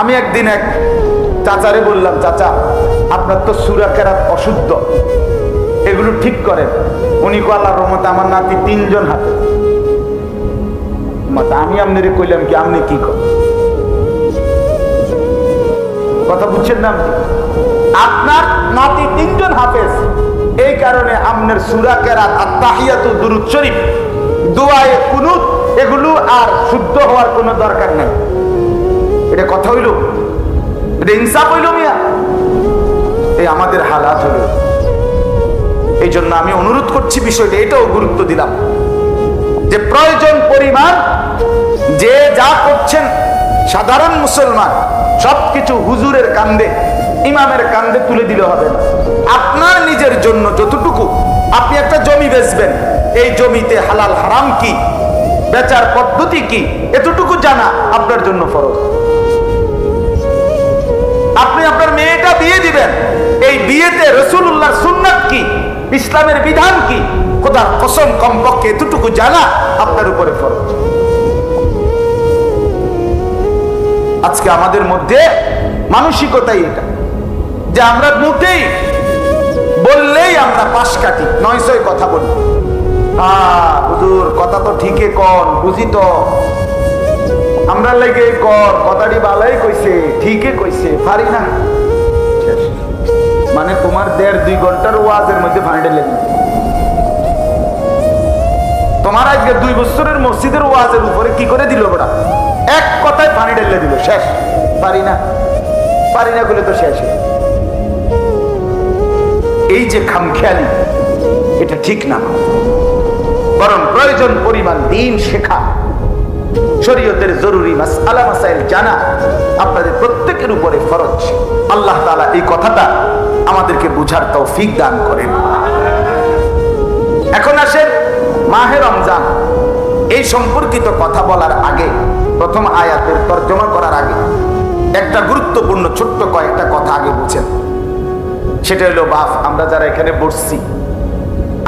আমি একদিন এক চাচারে বললাম, চাচা, আপনার তো সুরা কেরাত অশুদ্ধ। এগুলো ঠিক করেন। উনি কো আল্লাহর রহমতে আমার নাতি তিনজন হাতে। মাতা, আমি আপনারে কইলাম কি, আপনি কি করেন? কথা বুঝছেন না আপনার নাতি তিনজন হাফেজ। এই কারণে আপনার সুরা কেরাত আর তাহিয়াতু দুরুদ শরীফ, দোয়ায়ে কুনুত, এগুলো আর শুদ্ধ হওয়ার কোনো দরকার নেই। এটা কথা হইল? এটা ইনসাফ হইল মিয়া? এই আমাদের হালাত হইল। এই জন্য আমি অনুরোধ করছি বিষয়টা, এটাও গুরুত্ব দিলাম। যে প্রয়োজন পরিমাণ, যে যা করছেন সাধারণ মুসলমান, সবকিছু হুজুরের কান্দে, ইমামের কান্দে তুলে দিলে হবে না। আপনার নিজের জন্য যতটুকু, আপনি একটা জমি বেচবেন, এই জমিতে হালাল হারাম কি? বেচার পদ্ধতি কি? এতটুকু জানা আপনার জন্য ফরজ। বিয়ে দিবেন। এই বিয়েতে রসুল্লাহ সুন্নাত কি? ইসলামের বিধান কি? খোদার কসম কমপক্ষে এতটুকু জানা আপনার উপরে ফরজ। আজকে আমাদের মধ্যে মানসিকতাই এটা যে আমরা মোটেই বললেই আমরা পাশ কাটি নয় ছয় কথা বলি। হুজুর, কথা তো ঠিকই কন, বুঝি তো। আমরা লেগে কর, কথাটি বালাই কইছে, ঠিকই কইছে, পারি না। মানে তোমার দেড় দুই ঘণ্টার ওয়াজের মধ্যে ফাইন্ডে লেগে তোমার আজকে দুই বছরের মসজিদের ওয়াজের উপরে কি করে দিল ওরা এক কথায় পানি ঢেলে দিল, শেষ। পারি না। পারি না বলে তো শেষ এই যে খামখেয়ালি, এটা ঠিক না। বরং প্রয়োজন পরিমাণ দিন শেখা। শরীয়তের জরুরি মাসালা মাসাইল জানা আপনাদের প্রত্যেকের উপরে ফরজ। আল্লাহ তাআলা এই কথাটা আমাদেরকে বুঝার তৌফিক দান করেন। এখন আসেন মাহে রমজান। এই সম্পর্কিত কথা বলার আগে প্রথম আয়াতের তর্জমা করার আগে একটা গুরুত্বপূর্ণ ছোট্ট কয়েকটা কথা আগে বুঝেন। সেটা হলো, বাপ, আমরা যারা এখানে বসছি,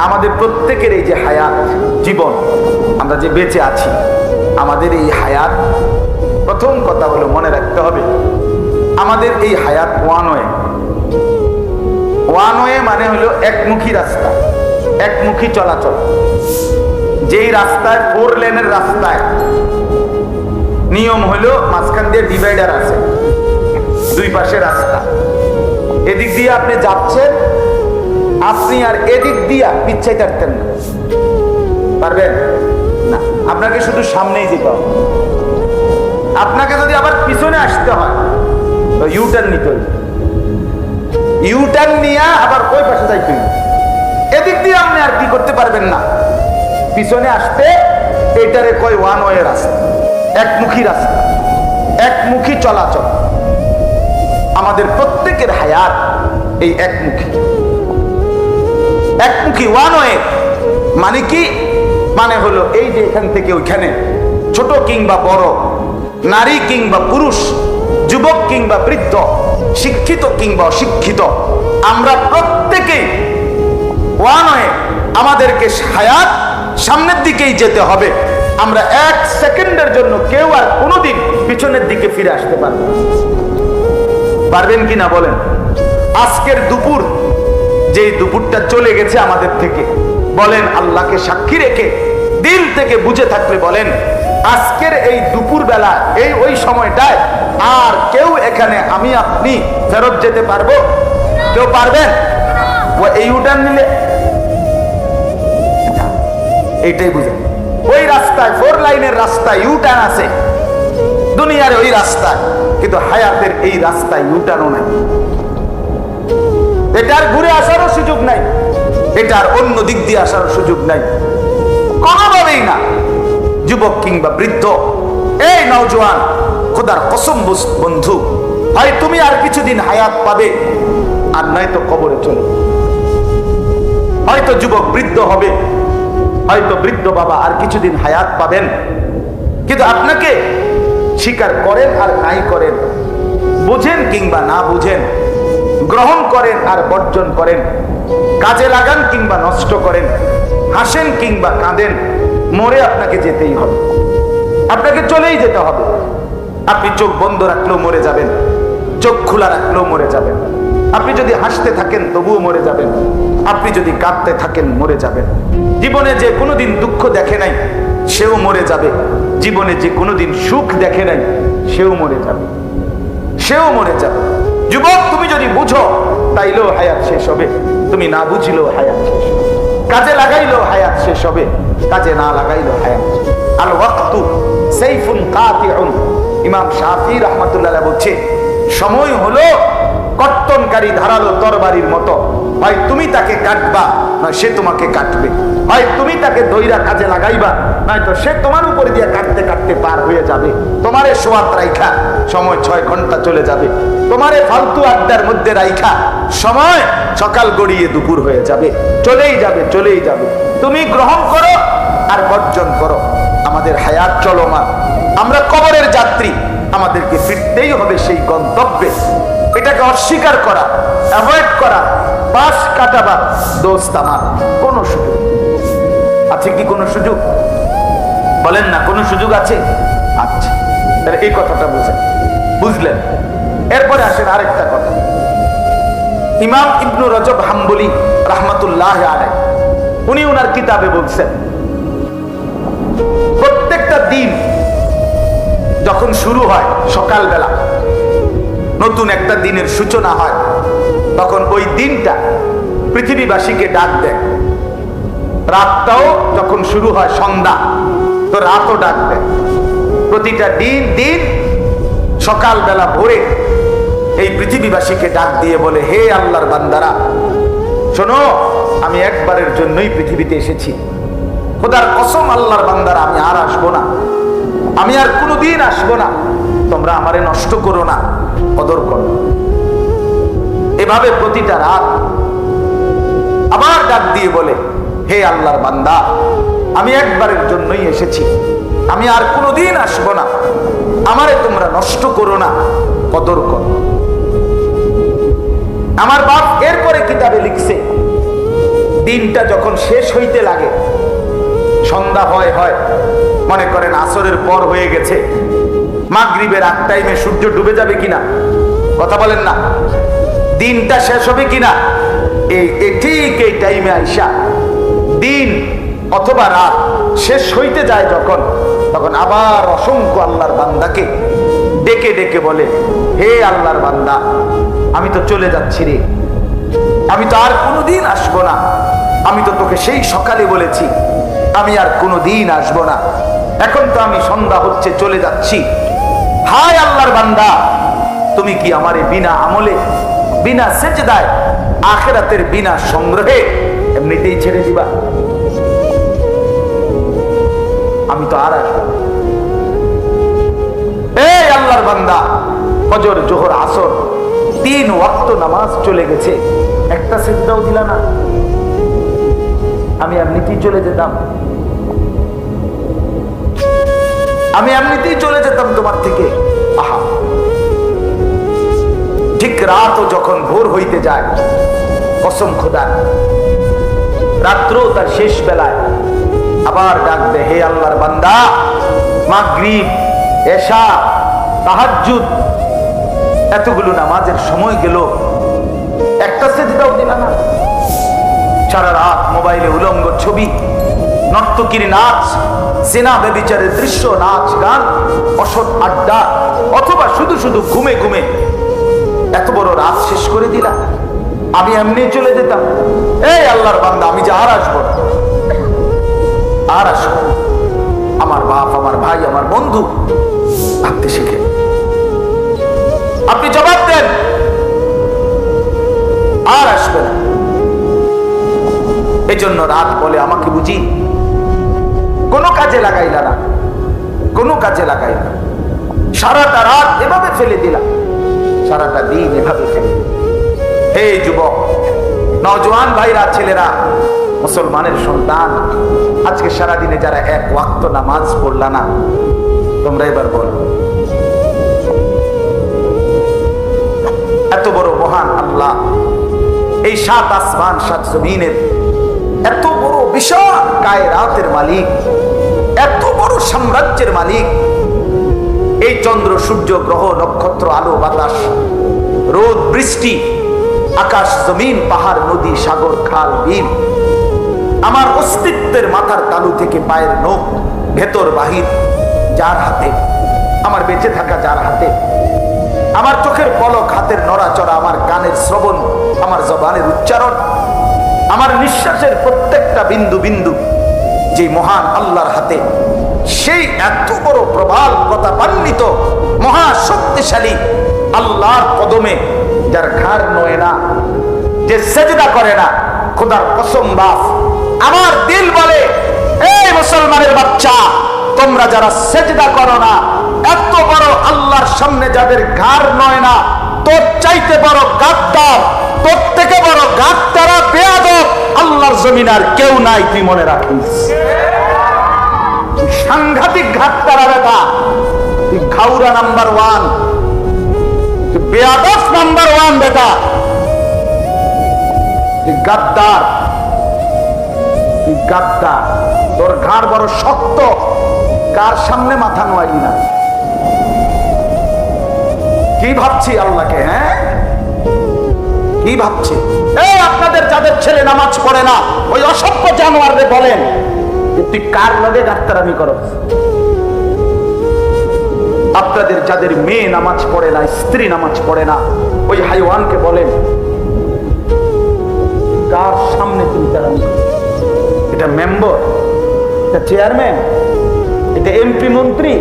আমাদের প্রত্যেকের এই যে হায়াত জীবন, আমরা যে বেঁচে আছি, আমাদের এই হায়াত, প্রথম কথা হলো মনে রাখতে হবে, আমাদের এই হায়াত ওয়ান ওয়ে। ওয়ান ওয়ে মানে হলো একমুখী রাস্তা, একমুখী চলাচল। যেই রাস্তায় ফোর লেনের রাস্তায় নিয়ম হলো মাঝখান দিয়ে ডিভাইডার আছে, দুই পাশে রাস্তা। এদিক দিয়ে আপনি যাচ্ছেন, আপনি আর এদিক দিয়া পিচ্ছাই থাকতেন না। পারবেন? না, আপনাকে শুধু সামনেই যেতে হবে। আপনাকে যদি আবার পিছনে আসতে হয় ইউটার্ন নিতে হবে ইউটার্ন নিয়ে আবার ওই পাশে যাইতে এদিক দিয়ে আপনি আর কি করতে পারবেন না। পিছনে আসতে এটারে কয় ওয়ান ওয়ে রাস্তা, একমুখী রাস্তা, একমুখী চলাচল। আমাদের প্রত্যেকের হায়াত এই একমুখী। একমুখী ওয়ান ওয়ে মানে কি? মানে হলো এই যে এখান থেকে ওইখানে ছোট কিংবা বড়, নারী কিংবা পুরুষ, যুবক কিংবা বৃদ্ধ শিক্ষিত কিংবা অশিক্ষিত, আমরা প্রত্যেকেই ওয়ান ওয়ে আমাদেরকে হায়াত সামনের দিকেই যেতে হবে আমরা এক সেকেন্ডের জন্য কেউ আর কোনোদিন পিছনের দিকে ফিরে আসতে পারব না। পারবেন কিনা বলেন আজকের দুপুর, যেই দুপুরটা চলে গেছে আমাদের থেকে, বলেন আল্লাহকে সাক্ষী রেখে দিল থেকে বুঝে থাকলে বলেন, আজকের এই দুপুর বেলা এই ওই সময়টায় আর কেউ এখানে আমি, আপনি ফেরত যেতে পারব? কেউ পারবেন? ও, এই উঠান নিলে এইটাই বুঝে ওই রাস্তায় ফোর লাইনের রাস্তায় ইউটার্ন আছে। দুনিয়ার ওই রাস্তায়। কিন্তু হায়াতের এই রাস্তায় ইউটার্নও নাই। এটার ঘুরে আসারও সুযোগ নাই। এটার অন্য দিক দিয়ে আসার সুযোগ নাই। কোনোভাবেই না। যুবক কিংবা বৃদ্ধ। এই নওজোয়ান খোদার কসম বন্ধু। হয় তুমি আর কিছুদিন হায়াত পাবে, আর নয়তো কবরে চলে। হয়তো যুবক বৃদ্ধ হবে, হয়তো বৃদ্ধ বাবা আর কিছুদিন হায়াত পাবেন। কিন্তু আপনাকে স্বীকার করেন আর নাই করেন, বুঝেন কিংবা না বুঝেন, গ্রহণ করেন আর বর্জন করেন, কাজে লাগান কিংবা নষ্ট করেন, হাসেন কিংবা কাঁদেন, মরে আপনাকে যেতেই হবে। আপনাকে চলেই যেতে হবে। আপনি চোখ বন্ধ রাখলেও মরে যাবেন। চোখ খোলা রাখলেও মরে যাবেন। আপনি যদি হাসতে থাকেন, তবুও মরে যাবেন। আপনি যদি কাঁদতে থাকেন, মরে যাবেন। জীবনে যে কোনোদিন দুঃখ দেখে নাই, সেও মরে যাবে। জীবনে যে কোনোদিন সুখ দেখে নাই, সেও মরে যাবে। সেও মরে যাবে। যুবক, তুমি যদি বুঝো, তাইলেও হায়াত শেষ হবে। তুমি না বুঝিলেও হায়াত শেষ হবে। কাজে লাগাইলেও হায়াত শেষ হবে। কাজে না লাগাইলেও হায়াত। আল ওয়াক্তু সাইফুন কাতিউন। ইমাম শাফি রাহমাতুল্লাহ বলছে সময় হলো কর্তনকারী ধারালো তরবারির মতো। হয় তুমি তাকে কাটবা, নয় সে তোমাকে কাটবে। হয় তুমি তাকে দইরা কাজে লাগাইবা নয়তো সে তোমার উপরে দিয়ে কাটতে কাটতে পার হয়ে যাবে। তোমারে সোয়াত রাইখা, সময় ছয় ঘণ্টা চলে যাবে। তোমারে ফালতু আড্ডার মধ্যে রাইখা, সময় সকাল গড়িয়ে দুপুর হয়ে যাবে। চলেই যাবে চলেই যাবে। তুমি গ্রহণ করো আর বর্জন করো। আমাদের হায়াত চলমান। আমরা কবরের যাত্রী। আমাদেরকে ফিরতেই হবে সেই গন্তব্যে। এটাকে অস্বীকার করা অ্যাভয়েড করা পাশ কাটাবা দোস্ত আমার, কোনো সুযোগ আছে কি কোনো সুযোগ? বলেন না, কোনো সুযোগ আছে? আচ্ছা তাহলে এই কথাটা বুঝেন। বুঝলেন? এরপরে আসেন আরেকটা কথা। ইমাম ইবনু রজব হাম্বলি রাহমাতুল্লাহ আলাই উনি ওনার কিতাবে বলছেন, প্রত্যেকটা দিন যখন শুরু হয় সকালবেলা, নতুন একটা দিনের সূচনা হয়, তখন ওই দিনটা পৃথিবীবাসীকে ডাক দেয়। রাতটাও যখন শুরু হয় সন্ধ্যা, তো রাতও ডাক দেয়। প্রতিটা দিন দিন সকালবেলা ভোরে এই পৃথিবীবাসীকে ডাক দিয়ে বলে, হে আল্লাহর বান্দারা, শোনো, আমি একবারের জন্যই পৃথিবীতে এসেছি। খোদার কসম আল্লাহর বান্দারা, আমি আর আসব না। আমি আর কোনোদিন আসব না। তোমরা আমারে নষ্ট করো না কদর করো। এভাবে প্রতিটা রাত আবার ডাক দিয়ে বলে, হে আল্লাহর বান্দা, আমি একবারের জন্যই এসেছি। আমি আর কোনোদিন আসব না। আমারে তোমরা নষ্ট করো না কদর করো। আমার বাপ এরপরে কিতাবে লিখছে, দিনটা যখন শেষ হইতে লাগে, সন্ধ্যা হয় হয় মনে করেন আসরের পর হয়ে গেছে। মাগরিবের আগ টাইমে সূর্য ডুবে যাবে কিনা? কথা বলেন না। দিনটা শেষ হবে কিনা? এই ঠিক এই টাইমে আইসা দিন অথবা রাত শেষ হইতে যায় যখন, তখন আবার অসংখ্য আল্লাহর বান্দাকে ডেকে ডেকে বলে, হে আল্লাহর বান্দা, আমি তো চলে যাচ্ছি রে। আমি তো আর কোনোদিন আসব না। আমি তো তোকে সেই সকালে বলেছি, আমি আর কোনোদিন আসব না। এখন তো আমি সন্ধ্যা হচ্ছে, চলে যাচ্ছি। হায় আল্লাহর বান্দা, তুমি কি আমারে বিনা আমলে, বিনা সেজদায় আখেরাতের বিনা সংগ্রহে এমনিতেই ছেড়ে দিবা? আমি তো আর আসব এই আল্লাহর বান্দা, ফজর, জোহর, আসর, তিন ওয়াক্ত নামাজ চলে গেছে। একটা সেজদাও দিলা না। আমি এমনিতেই চলে যেতাম। আমি এমনিতেই চলে যেতাম তোমার থেকে। আহা। ঠিক রাতও যখন ভোর হইতে যায়, কসম খোদা রাত্র তার শেষ বেলায় আবার ডাক দে হে আল্লাহর বান্দা, মাগরিব, এশা, তাহাজ্জুদ, এতগুলো নামাজের সময় গেল। একটা সেজদাও দিলা না। সারা রাত মোবাইলে উলঙ্গ ছবি নর্তকীর নাচ, সেনা বেবিচারের দৃশ্য, নাচ, গান, অসৎ আড্ডা, অথবা শুধু শুধু ঘুমে ঘুমে। এত বড় রাত শেষ করে দিলাম। আমি এমনি চলে যেতাম। এই আল্লাহর বান্দা, আমি যে আর আসব আর আসব আমার বাপ, আমার ভাই, আমার বন্ধু ভাবতে শিখে। আপনি জবাব দেন। আর আসবে না। এই জন্য রাত বলে আমাকে বুঝি কোনো কাজে লাগাইলা না কোনো কাজে লাগাইলা। সারাটা রাত এভাবে ফেলে দিলাম সারাটা দিন এভাবে ফেলে। হে যুবক নজওয়ান ভাইরা, ছেলেরা, মুসলমানের সন্তান, আজকে সারাদিনে যারা এক ওয়াক্ত নামাজ পড়লা না, তোমরা এবার বলো, এত বড় মহান আল্লাহ, এই সাত আসমান, সাত জমিনের এত বিশাল কায়রাতের মালিক, এত বড় সাম্রাজ্যের মালিক। এই চন্দ্র, সূর্য, গ্রহ, নক্ষত্র, আলো, বাতাস, রোদ, বৃষ্টি, আকাশ, জমিন, পাহাড়, নদী, সাগর, খাল, বিল, আমার অস্তিত্বের মাথার তালু থেকে পায়ের নখ, ভেতর, বাহির, যার হাতে, আমার বেঁচে থাকা যার হাতে, আমার চোখের পলক, হাতের নড়াচড়া, আমার কানের শ্রবণ, আমার জবানের উচ্চারণ আমার নিঃশ্বাসের প্রত্যেকটা বিন্দু বিন্দু যে মহান আল্লাহর হাতে, সেই এত বড় প্রবাল প্রতাপান্বিত মহা শক্তিশালী আল্লাহর কদমে, যার ঘাড় নয় না, যে সেজদা করে না, খোদার কসম বাস আমার দিল বলে, এই মুসলমানের বাচ্চা, তোমরা যারা সেজদা করো না, এত বড় আল্লাহর সামনে যাদের ঘাড় নয় না, তোর চাইতে বড় গাদ্দার তোর থেকে বড় গাদ্দারা বেয়াদব, আল্লাহর জমিন আর কেউ নাই, তুই মনে রাখিস। সাংঘাতিক ঘাটতারা বেটা। তুই ঘাউরা নাম্বার ওয়ান। তুই বেয়াদব নাম্বার ওয়ান, বেটা। গাদ্দার। গাদ্দার। তোর ঘাড় বড় শক্ত। কার সামনে মাথা নোয়াইলি না? কি ভাবছি আল্লাহকে হ্যাঁ? কি ভাবছি? এই আপনাদের যাদের ছেলে নামাজ পড়ে না, ওই অসভ্য জানোয়াররে বলেন তুই কার লগে ডাক্তারামি করো? আপনাদের যাদের মেয়ে নামাজ পড়ে না, স্ত্রী নামাজ পড়ে না, ওই হাইওয়ানকে বলেন, কার সামনে তুমি দাঁড়ানো এটা মেম্বার, এটা চেয়ারম্যান, এটা এমপি মন্ত্রী,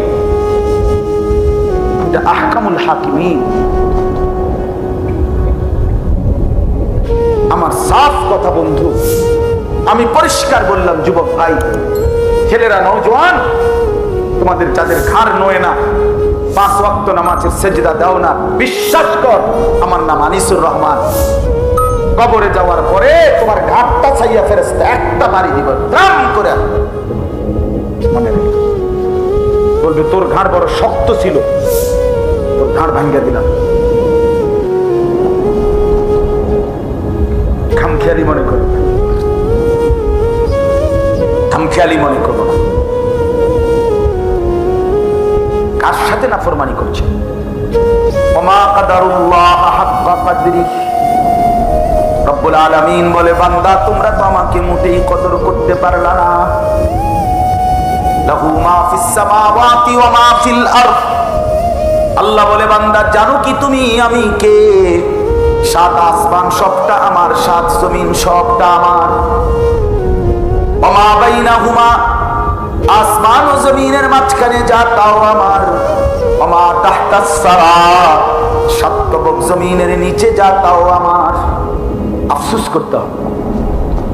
এটা আহকামুল হাকিমিন। আমার সাফ কথা, বন্ধু। আমি পরিষ্কার বললাম, যুবক ভাই, ছেলেরা নৌজওয়ান তোমাদের যাদের ঘাড় নয় না, পাঁচ ওয়াক্ত নামাজের সেজদা দাও না, বিশ্বাস কর, আমার নাম আনিসুর রহমান। কবরে যাওয়ার পরে তোমার ঘাটটা ছাইয়া ফেরেস্তা একটা বাড়ি দিব করে বলবে, তোর ঘাড় বড় শক্ত ছিল, তোর ঘাড় ভাঙ্গা দিলাম। খামখেয়ালি মনে করো। খামখেয়ালি মনে করো না। কার সাথে ফরমানি বলে, বান্দা, তোমরা তো করতে না। লাহু মা আল্লাহ বলে, বান্দা, জানো কি তুমি? আমি কে? সাত আসমান সবটা আমার, সাত জমিন সবটা আমার। ওমা বাইনাহুমা, আসমান ও জমিনের মাঝখানে যা, তাও আমার। নিচে যা, তাও আমার। আফসোস করতে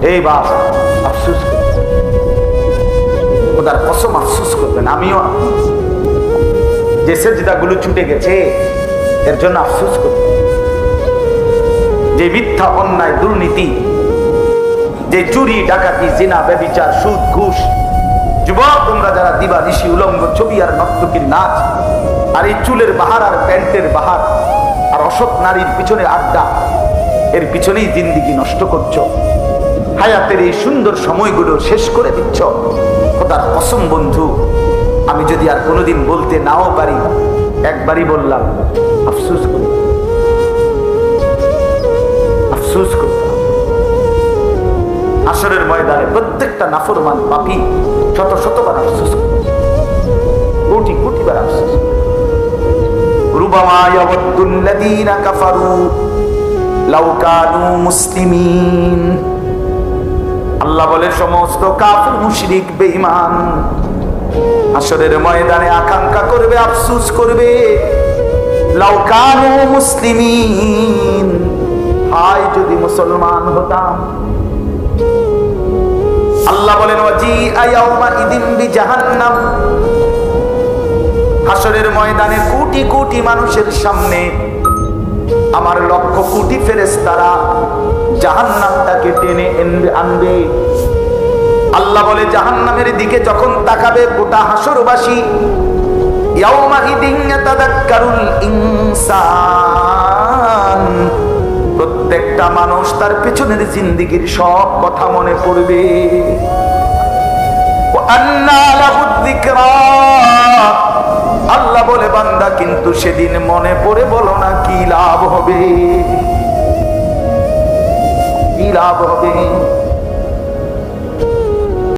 এই বাপ, আফসোস। খোদার কসম আফসোস করবেন আমিও। যে সেজদাগুলো ছুটে গেছে, এর জন্য আফসুস করব যে মিথ্যা অন্যায় দুর্নীতি, যে চুরি, ডাকাতি, জিনা, ব্যবিচার, সুদ, ঘুষ। যুবক, তোমরা যারা দিবা, ঋষি, উলঙ্গ, ছবি আর নর্তকীর নাচ, আর এই চুলের বাহার আর প্যান্টের বাহার, আর অসৎ নারীর পিছনে আড্ডা, এর পিছনেই জিন্দিগি নষ্ট করছ। হায়াতের এই সুন্দর সময়গুলো শেষ করে দিচ্ছ। খোদার কসম, বন্ধু, আমি যদি আর কোনোদিন বলতে নাও পারি, একবারই বললাম, আফসোস করি। আফসোস করতাম আসরের ময়দানে প্রত্যেকটা নাফরমান পাপি শত শতবার আফসোস করে। কোটি কোটিবার আল্লাহ বলে সমস্ত আসরের ময়দানে আকাঙ্ক্ষা করবে, আফসোস করবে। লাউ কানু মুসলিমিন। হায় যদি মুসলমান হতাম। আল্লাহ বলেন ওয়াজি আয়াউমা ইদিন বি জাহান্নাম হাসরের ময়দানে কোটি কোটি মানুষের সামনে আমার লক্ষ কোটি ফেরেশতারা জাহান্নামটাকে টেনে এনবে, আনবে। আল্লাহ বলে, জাহান্নামের দিকে যখন তাকাবে গোটা হাসরবাসী ইয়াউমাইদিন ইয়াতাদাক্কারুল ইনসান। প্রত্যেকটা মানুষ তার পেছনের জিন্দিগির সব কথা মনে পড়বে। আল্লাহ বলে, বান্দা, কিন্তু সেদিন মনে পড়ে বলো না, কি লাভ হবে? কি লাভ হবে?